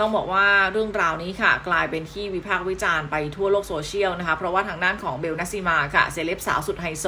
ต้องบอกว่าเรื่องราวนี้ค่ะ กลายเป็นที่วิพากษ์วิจารณ์ไปทั่วโลกโซเชียลนะคะ เพราะว่าทางด้านของเบลนัสซิมาค่ะเซเลบสาวสุดไฮโซ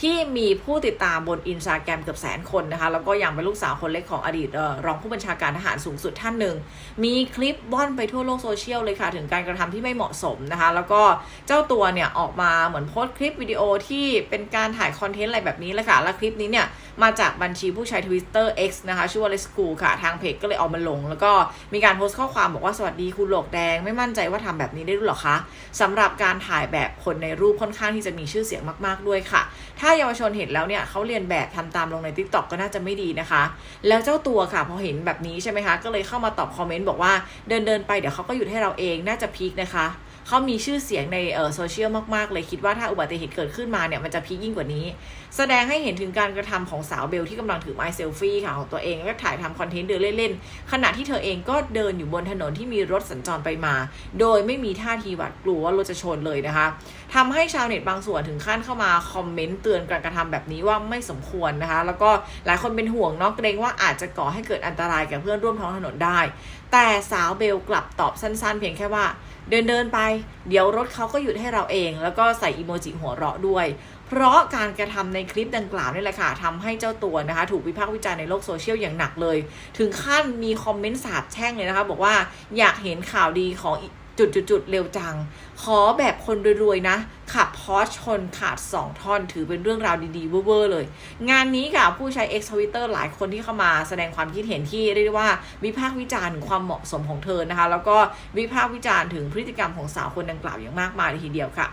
ที่มีผู้ติดตามบนอินสตาแกรมเกือบแสนคนนะคะ แล้วก็ยังเป็นลูกสาวคนเล็กของอดีตออรองผู้บัญชาการทหารสูงสุดท่านหนึ่ง มีคลิปว่อนไปทั่วโลกโซเชียลเลยค่ะ ถึงการกระทำที่ไม่เหมาะสมนะคะ แล้วก็เจ้าตัวเนี่ยออกมาเหมือนโพสต์คลิปวิดีโอที่เป็นการถ่ายคอนเทนต์อะไรแบบนี้แหละค่ะและคลิปนี้เนี่ยมาจากบัญชีผู้ใช้ Twitter X นะคะชื่อว่า Let's School ค่ะทางเพจก็เลยเอามาลง แล้วก็มีการโพสต์ข้อความบอกว่าสวัสดีคุณหลกแดง ไม่มั่นใจว่าทำแบบนี้ได้หรอคะสำหรับการถ่ายแบบคนในรูปค่อนข้างที่จะมีชื่อเสียงมาก ๆด้วยค่ะ ถ้าเยาวชนเห็นแล้วเนี่ยเขาเรียนแบบทำตามลงใน t ิ k t o k ก็น่าจะไม่ดีนะคะ แล้วเจ้าตัวค่ะพอเห็นแบบนี้ใช่ไหมคะก็เลยเข้ามาตอบคอมเมนต์บอกว่าเดินเดินไปเดี๋ยวเขาก็หยุดให้เราเองน่าจะพีคนะคะ เขามีชื่อเสียงในเออโซเชียลมาก ๆ เลยคิดว่าถ้าอุบัติเหตุเกิดขึ้นมาเนี่ยมันจะพียิ่งกว่านี้ แสดงให้เห็นถึงการกระทำของสาวเบลที่กำลังถือไม้เซลฟี่ค่ะของตัวเองแล้วก็ถ่ายทำคอนเทนต์เดินเล่นๆขณะที่เธอเองก็เดินอยู่บนถนนที่มีรถสัญจรไปมา โดยไม่มีท่าทีหวาดกลัวว่ารถจะชนเลยนะคะ ทำให้ชาวเน็ตบางส่วนถึงขั้นเข้ามาคอมเมนต์เตือนการกระทำแบบนี้ว่าไม่สมควรนะคะ แล้วก็หลายคนเป็นห่วงเนาะเกรงว่าอาจจะก่อให้เกิดอันตรายแก่เพื่อนร่วมท้องถนนได้ แต่สาวเบลกลับตอบสั้นๆ เพียงแค่ว่าเดินเดินๆไป เดี๋ยวรถเขาก็หยุดให้เราเอง แล้วก็ใส่อีโมจิหัวเราะด้วย เพราะการกระทำในคลิปดังกล่าวนี่แหละค่ะทำให้เจ้าตัวนะคะ ถูกวิพากษ์วิจารณ์ในโลกโซเชียลอย่างหนักเลย ถึงขั้นมีคอมเมนต์สาบแช่งเลยนะคะ บอกว่าอยากเห็นข่าวดีของ จุดๆเร็วจัง ขอแบบคนรวยๆ นะ ขับพอชชนขาด 2 ท่อน ถือเป็นเรื่องราวดีๆ เว่อร์ๆเลย งานนี้ค่ะ ผู้ใช้ X Twitter หลายคนที่เข้ามาแสดงความคิดเห็นที่เรียกว่า วิพากษ์วิจารณ์ถึงความเหมาะสมของเธอนะคะ แล้วก็วิพากษ์วิจารณ์ถึงพฤติกรรมของสาวคนดังกล่าวอย่างมากมายเลยทีเดียวค่ะ